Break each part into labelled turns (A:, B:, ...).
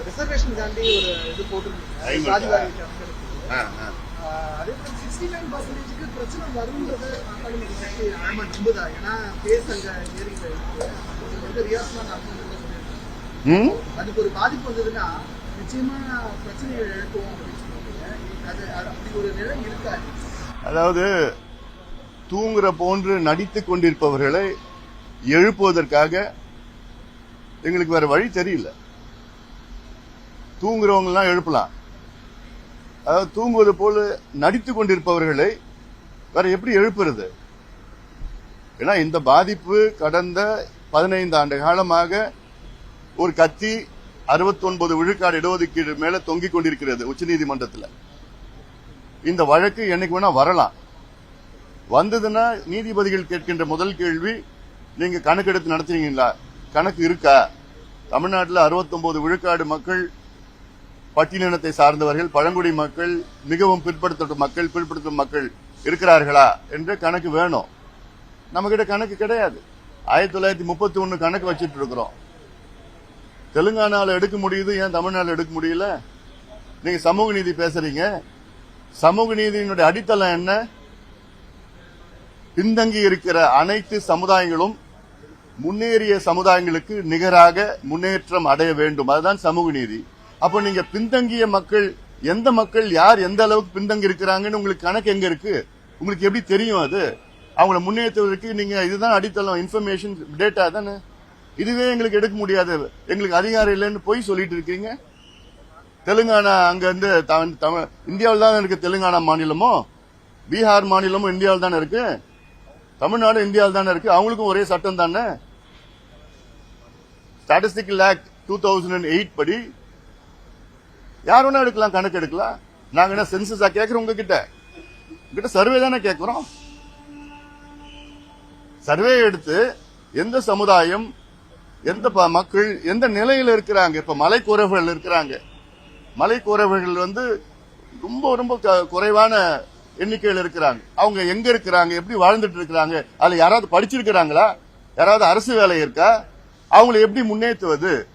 A: ரிசர்வேஷனுக்காண்டி ஒரு இது போட்டிருந்தீங்க. சாதிவாரி அதே சிக்ஸ்டி நைன் பர்சன்டேஜுக்கு பிரச்சனை வரும்ன்றது ஆமா நம்புதா. ஏன்னா கேஸ் அங்க அதுக்கு ஒரு பாதிப்பு வந்ததுன்னா நிச்சயமா பிரச்சனைகள் எழுப்புவோம் அப்படின்னு சொல்லுவாங்க. அது அது அப்படி ஒரு நிலை இருக்கா
B: அதாவது தூங்குற போன்று நடித்துக் கொண்டிருப்பவர்களை எழுப்புவதற்காக எங்களுக்கு வேற வழி தெரியல. தூங்குறவங்கெல்லாம் எழுப்பலாம். அதாவது தூங்குவது போல நடித்து கொண்டிருப்பவர்களை வேற எப்படி எழுப்புறது? ஏன்னா இந்த பாதிப்பு கடந்த பதினைந்து ஆண்டு காலமாக ஒரு கத்தி 69 விழுக்காடு இடஒதுக்கீடு மேல தொங்கிக் கொண்டிருக்கிறது உச்சநீதிமன்றத்தில். இந்த வழக்கு என்னைக்கு வேணா வரலாம். வந்ததுன்னா நீதிபதிகள் கேட்கின்ற முதல் கேள்வி நீங்க கணக்கெடுத்து நடத்துறீங்களா கணக்கு இருக்கா? தமிழ்நாட்டில் 69 விழுக்காடு மக்கள் பட்டியலினத்தை சார்ந்தவர்கள் பழங்குடி மக்கள் மிகவும் பிற்படுத்தப்பட்ட மக்கள் பிற்படுத்தும் மக்கள் இருக்கிறார்களா என்று கணக்கு வேணும். நம்ம கிட்ட கணக்கு கிடையாது. ஆயிரத்தி தொள்ளாயிரத்தி முப்பத்தி ஒன்று கணக்கு வச்சுட்டு இருக்கிறோம். தெலுங்கானாவில் எடுக்க முடியுது ஏன் தமிழ்நாட்டில் எடுக்க முடியல? நீங்க சமூக நீதி பேசுறீங்க. சமூக நீதியினுடைய அடித்தளம் என்ன? பின்தங்கி இருக்கிற அனைத்து சமுதாயங்களும் முன்னேறிய சமுதாயங்களுக்கு நிகராக முன்னேற்றம் அடைய வேண்டும். அதுதான் சமூக நீதி. அப்போ நீங்க பின்தங்கிய மக்கள் எந்த மக்கள் யார் எந்த அளவுக்கு பின்தங்கி இருக்கிறாங்கன்னு உங்களுக்கு கணக்கு எங்க இருக்கு? உங்களுக்கு எப்படி தெரியும் அது? அவங்கள முன்னேற்றுவதற்கு நீங்க இதுதான் அடித்தளம் இன்ஃபர்மேஷன் டேட்டா தானே? இதுவே எங்களுக்கு எடுக்க முடியாது. எங்களுக்கு அதிகாரம் இல்லைன்னு போய் சொல்லிட்டு இருக்கீங்க. தெலுங்கானா அங்க இருந்து தமிழ் இந்தியாவில் தான் இருக்கு தெலுங்கானா மாநிலமும் பீகார் மாநிலமும் இந்தியாவில் தானே இருக்கு? தமிழ்நாடு இந்தியாவில் தானே இருக்கு? அவங்களுக்கும் ஒரே சட்டம் தானே? Statistical act two thousand and eight படி யார் வேணா எடுக்கலாம் கணக்கு எடுக்கலாம். நாங்க என்ன சென்சஸா கேட்கறோம் உங்ககிட்ட? உங்ககிட்ட சர்வே தானே கேட்கிறோம் சர்வே எடுத்து எந்த சமுதாயம் எந்த ப- மக்கள் எந்த நிலையில இருக்கிறாங்க? இப்ப மலைக்குறவர்கள் இருக்கிறாங்க. மலைக்குறவர்கள் வந்து ரொம்ப ரொம்ப க- குறைவான எண்ணிக்கையில் இருக்கிறாங்க. அவங்க எங்க இருக்கிறாங்க? எப்படி வாழ்ந்துட்டு இருக்கிறாங்க? அதுல யாராவது படிச்சிருக்கிறாங்களா? யாராவது அரசு வேலை இருக்கா? அவங்களை எப்படி முன்னேற்றுவது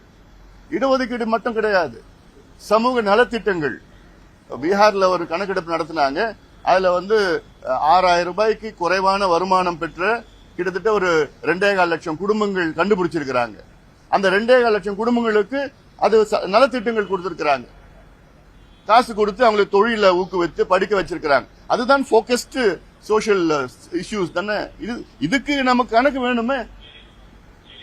B: இடஒதுக்கீடு மட்டும் கிடையாது. சமூக நலத்திட்டங்கள். பீகார்ல ஒரு கணக்கெடுப்பு நடத்தினாங்க. அதுல வந்து ஆறாயிரம் ரூபாய்க்கு குறைவான வருமானம் பெற்ற கிட்டத்தட்ட ஒரு ரெண்டே கால் லட்சம் குடும்பங்கள் கண்டுபிடிச்சிருக்கிறாங்க. அந்த ரெண்டே கால் லட்சம் குடும்பங்களுக்கு அது ச- நலத்திட்டங்கள் கொடுத்திருக்கிறாங்க. காசு கொடுத்து அவங்களுக்கு தொழில ஊக்குவித்து படிக்க வச்சிருக்கிறாங்க. அதுதான் போக்கஸ்டு சோஷியல் இஷ்யூஸ் தானே? இது இதுக்கு நமக்கு கணக்கு வேணுமே?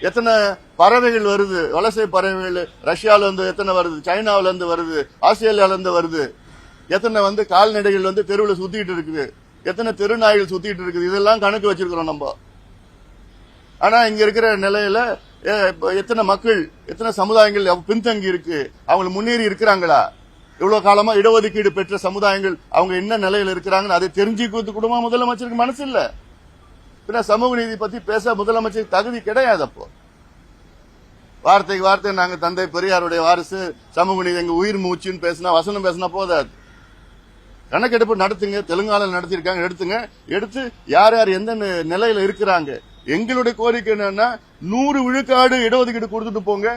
B: எத்தனை பறவைகள் வருது? வலசை பறவைகள் ரஷ்யாவிலேருந்து எத்தனை வருது? சைனாவிலேருந்து வருது? ஆஸ்திரேலியாவிலேருந்து வருது? எத்தனை வந்து கால்நடைகள் வந்து தெருவில் சுற்றிட்டு இருக்குது? எத்தனை தெருநாய்கள் சுற்றிட்டு இருக்குது? இதெல்லாம் கணக்கு வச்சிருக்கிறோம் நம்ம. ஆனால் இங்கே இருக்கிற நிலையில அஹ், எத்தனை மக்கள் எத்தனை சமுதாயங்கள் பின்தங்கி இருக்கு? அவங்க முன்னேறி இருக்கிறாங்களா? இவ்வளோ காலமாக இடஒதுக்கீடு பெற்ற சமுதாயங்கள் அவங்க என்ன நிலையில் இருக்கிறாங்கன்னு அதை தெரிஞ்சுக்கிறது கூடமா முதலமைச்சருக்கு மனசு இல்லை பின்ன சமூக நீதி பத்தி பேச முதலமைச்சருக்கு தகுதி கிடையாது அப்போ. வார்த்தைக்கு வார்த்தை நாங்க தந்தை பெரியாருடைய வாரிசு சமூக நீதி எங்க உயிர் மூச்சுன்னு பேசினா வசனம் பேசினா போதாது. கணக்கெடுப்பு நடத்துங்க தெலுங்கானால நடத்திருக்காங்க எடுத்துங்க. எடுத்து யார் யார் எந்த நிலையில இருக்கிறாங்க எங்களுடைய கோரிக்கை என்னன்னா நூறு விழுக்காடு இடஒதுக்கீடு கொடுத்துட்டு போங்க.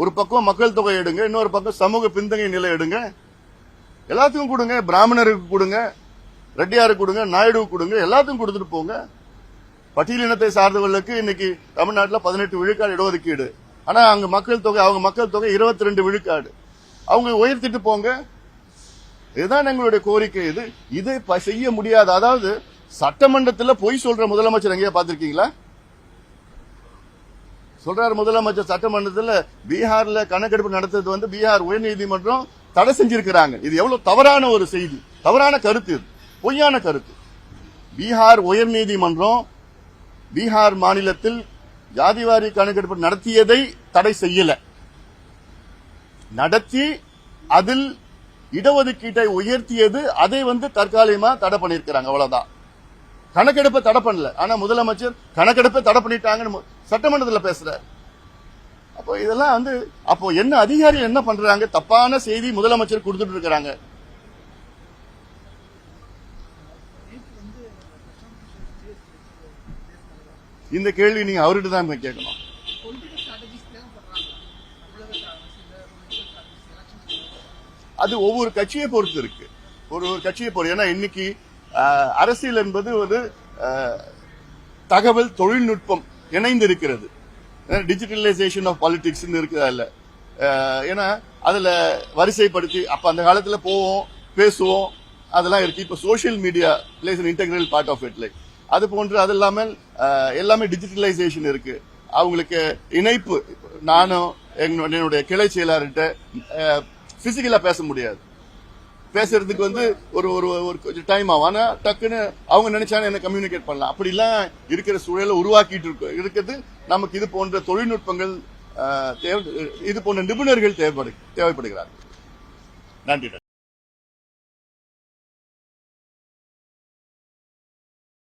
B: ஒரு பக்கம் மக்கள் தொகை எடுங்க இன்னொரு பக்கம் சமூக பின்தங்கிய நிலை எடுங்க. எல்லாத்துக்கும் கொடுங்க பிராமணருக்கு கொடுங்க. ரெட்டியாரு கொடுங்க நாயுடு கொடுங்க எல்லாத்துக்கும் கொடுத்துட்டு போங்க. பட்டியல் இனத்தை சார்ந்தவர்களுக்கு இன்னைக்கு தமிழ்நாட்டில் பதினெட்டு விழுக்காடு இடஒதுக்கீடு. ஆனா அங்க மக்கள் தொகை அவங்க மக்கள் தொகை இருபத்தி ரெண்டு விழுக்காடு. அவங்க உயர்த்திட்டு போங்க. இதுதான் எங்களுடைய கோரிக்கை. இது இதை செய்ய முடியாது. அதாவது சட்டமன்றத்தில் பொய் சொல்ற முதலமைச்சர் எங்கேயா பார்த்துருக்கீங்களா? சொல்றாரு முதலமைச்சர் சட்டமன்றத்தில் பீகார்ல கணக்கெடுப்பு நடத்துறது வந்து பீகார் உயர்நீதிமன்றம் தடை செஞ்சிருக்கிறாங்க. இது எவ்வளவு தவறான ஒரு செய்தி. தவறான கருத்து இது. பொய்யான கருத்து. பீகார் உயர்நீதிமன்றம் பீகார் மாநிலத்தில் ஜாதிவாரி கணக்கெடுப்பு நடத்தியதை தடை செய்யல. நடத்தி அதில் இடஒதுக்கீட்டை உயர்த்தியது அதை வந்து தற்காலிகமா தடை பண்ணிருக்கிறாங்க அவ்வளவுதான். கணக்கெடுப்பை தடை பண்ணல. ஆனா முதலமைச்சர் கணக்கெடுப்பை தடை பண்ணிட்டாங்கன்னு சட்டமன்றத்தில் சட்டமன்றத்துல பேசுறாரு. அப்போ இதெல்லாம் வந்து அப்போ என்ன அதிகாரிகள் என்ன பண்றாங்க? தப்பான செய்தி முதலமைச்சர் கொடுத்துட்டு இருக்கிறாங்க. இந்த கேள்வி நீங்க அவர்கிட்ட தான் கேட்கணும். அது ஒவ்வொரு கட்சியை பொறுத்து இருக்கு. ஒரு ஒரு கட்சியை பொறுத்து. ஏன்னா இன்னைக்கு அரசியல் என்பது ஒரு தகவல் தொழில்நுட்பம் இணைந்து இருக்கிறது டிஜிட்டலைசேஷன் ஆஃப் பாலிடிக்ஸ் இருக்குதா இல்ல? ஏன்னா அதுல வரிசைப்படுத்தி அப்ப அந்த காலத்துல போவோம் பேசுவோம் அதெல்லாம் இருக்கு. இப்ப social media plays integral part of it like அது போன்று அது இல்லாமல் எல்லாமே டிஜிட்டலைசேஷன் இருக்கு. அவங்களுக்கு இணைப்பு நானும் என்னுடைய கிளை செயலாளர்கிட்ட பிசிக்கலா பேச முடியாது. பேசுறதுக்கு வந்து ஒரு ஒரு ஒரு கொஞ்சம் டைம் ஆகும். ஆனா டக்குன்னு அவங்க நினைச்சாலும் என்ன கம்யூனிகேட் பண்ணலாம். அப்படிலாம் இருக்கிற சூழலை உருவாக்கிட்டு இருக்கு இருக்கிறது நமக்கு இது போன்ற தொழில்நுட்பங்கள் தேவை இது போன்ற நிபுணர்கள் தேவைப்படு தேவைப்படுகிறார்கள். நன்றி.